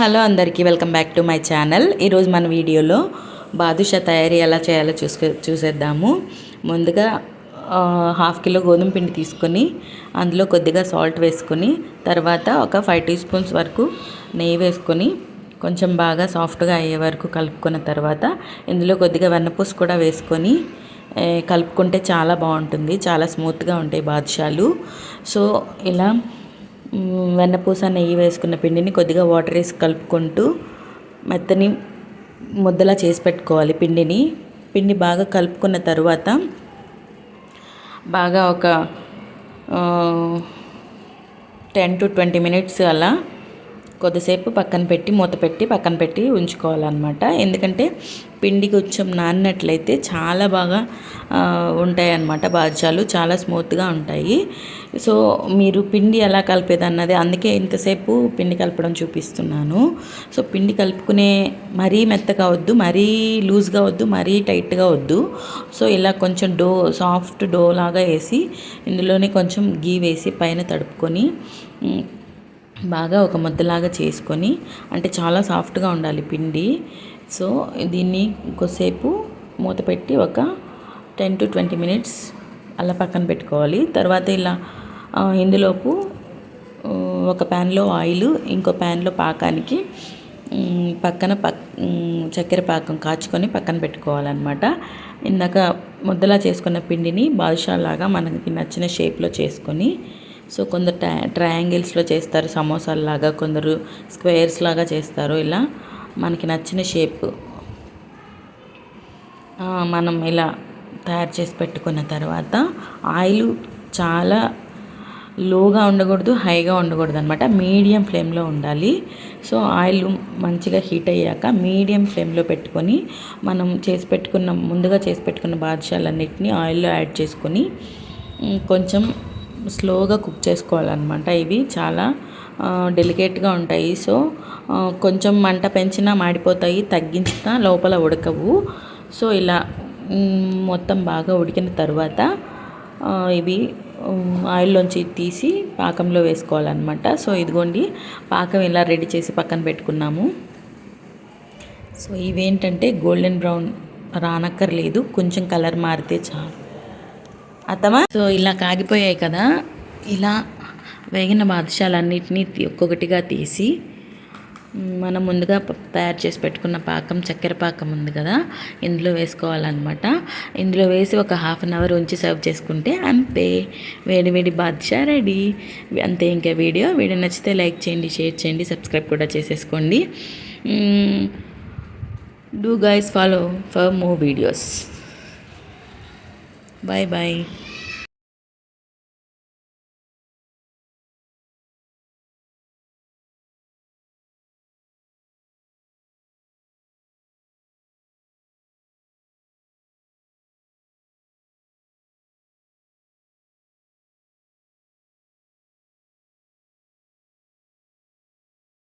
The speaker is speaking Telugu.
హలో అందరికీ welcome back to my channel. ఈరోజు మన వీడియోలో బాదుషా తయారీ ఎలా చేయాలో చూసుకు చూసేద్దాము. ముందుగా హాఫ్ కిలో గోధుమ పిండి తీసుకొని అందులో కొద్దిగా సాల్ట్ వేసుకొని తర్వాత ఒక ఫైవ్ టీ స్పూన్స్ వరకు నెయ్యి వేసుకొని కొంచెం బాగా సాఫ్ట్గా అయ్యే వరకు కలుపుకున్న తర్వాత ఇందులో కొద్దిగా వెన్నపూస కూడా వేసుకొని కలుపుకుంటే చాలా బాగుంటుంది చాలా స్మూత్గా ఉంటాయి బాదుషాలు. సో ఇలా వెన్నపూస నెయ్యి వేసుకున్న పిండిని కొద్దిగా వాటర్ వేసి కలుపుకుంటూ మెత్తని ముద్దలా చేసి పెట్టుకోవాలి పిండిని. పిండి బాగా కలుపుకున్న తర్వాత బాగా ఒక టెన్ టు ట్వంటీ మినిట్స్ అలా కొద్దిసేపు పక్కన పెట్టి మూత పెట్టి పక్కన పెట్టి ఉంచుకోవాలన్నమాట. ఎందుకంటే పిండి కొంచెం నానినట్లయితే చాలా బాగా ఉంటాయి అన్నమాట బాదుషాలు చాలా స్మూత్గా ఉంటాయి. సో మీరు పిండి ఎలా కలిపేది అన్నది అందుకే ఇంతసేపు పిండి కలపడం చూపిస్తున్నాను. సో పిండి కలుపుకునే మరీ మెత్తగా వద్దు మరీ లూజ్గా వద్దు మరీ టైట్గా వద్దు. సో ఇలా కొంచెం డో సాఫ్ట్ డో లాగా వేసి ఇందులోనే కొంచెం గీ వేసి పైన తడుపుకొని బాగా ఒక ముద్దలాగా చేసుకొని అంటే చాలా సాఫ్ట్గా ఉండాలి పిండి. సో దీన్ని కొద్దిసేపు మూత పెట్టి ఒక టెన్ టు ట్వంటీ మినిట్స్ అలా పక్కన పెట్టుకోవాలి. తర్వాత ఇలా ఇందులోపు ఒక ప్యాన్లో ఆయిల్ ఇంకో ప్యాన్లో పాకానికి పక్కన పక్ చక్కెర పాకం కాచుకొని పక్కన పెట్టుకోవాలన్నమాట. ఇందాక ముద్దలా చేసుకున్న పిండిని బాదుషా లాగా మనకి నచ్చిన షేప్లో చేసుకొని సో కొందరు ట్రై ట్రయాంగిల్స్లో చేస్తారు సమోసాల లాగా కొందరు స్క్వేర్స్ లాగా చేస్తారు ఇలా మనకి నచ్చిన షేప్. మనం ఇలా తయారు చేసి పెట్టుకున్న తర్వాత ఆయిల్ చాలా లోగా ఉండకూడదు హైగా ఉండకూడదు అనమాట మీడియం ఫ్లేమ్లో ఉండాలి. సో ఆయిల్ మంచిగా హీట్ అయ్యాక మీడియం ఫ్లేమ్లో పెట్టుకొని మనం చేసి పెట్టుకున్న ముందుగా చేసి పెట్టుకున్న బాదుషాలన్నిటిని ఆయిల్లో యాడ్ చేసుకొని కొంచెం స్లోగా కుక్ చేసుకోవాలన్నమాట. ఇవి చాలా డెలికేట్గా ఉంటాయి. సో కొంచెం మంట పెంచినా మాడిపోతాయి తగ్గించినా లోపల ఉడకవు. సో ఇలా మొత్తం బాగా ఉడికిన తర్వాత ఇవి ఆయిల్లోంచి తీసి పాకంలో వేసుకోవాలన్నమాట. సో ఇదిగోండి పాకం ఇలా రెడీ చేసి పక్కన పెట్టుకున్నాము. సో ఇవేంటంటే గోల్డెన్ బ్రౌన్ రానక్కర్లేదు కొంచెం కలర్ మారితే చాలు. అత్తమా సో ఇలా కాగిపోయాయి కదా. ఇలా వేగిన బాదుషాలన్నిటినీ ఒక్కొక్కటిగా తీసి మనం ముందుగా తయారు చేసి పెట్టుకున్న పాకం చక్కెర పాకం ఉంది కదా. ఇందులో వేసుకోవాలన్నమాట. ఇందులో వేసి ఒక హాఫ్ అన్ అవర్ ఉంచి సర్వ్ చేసుకుంటే అంతే. వేడి వేడి బాద్షా రెడీ. అంతే ఇంకా వీడియో. వీడియో నచ్చితే లైక్ చేయండి షేర్ చేయండి సబ్స్క్రైబ్ కూడా చేసేసుకోండి. Do guys follow for more videos. Bye-bye.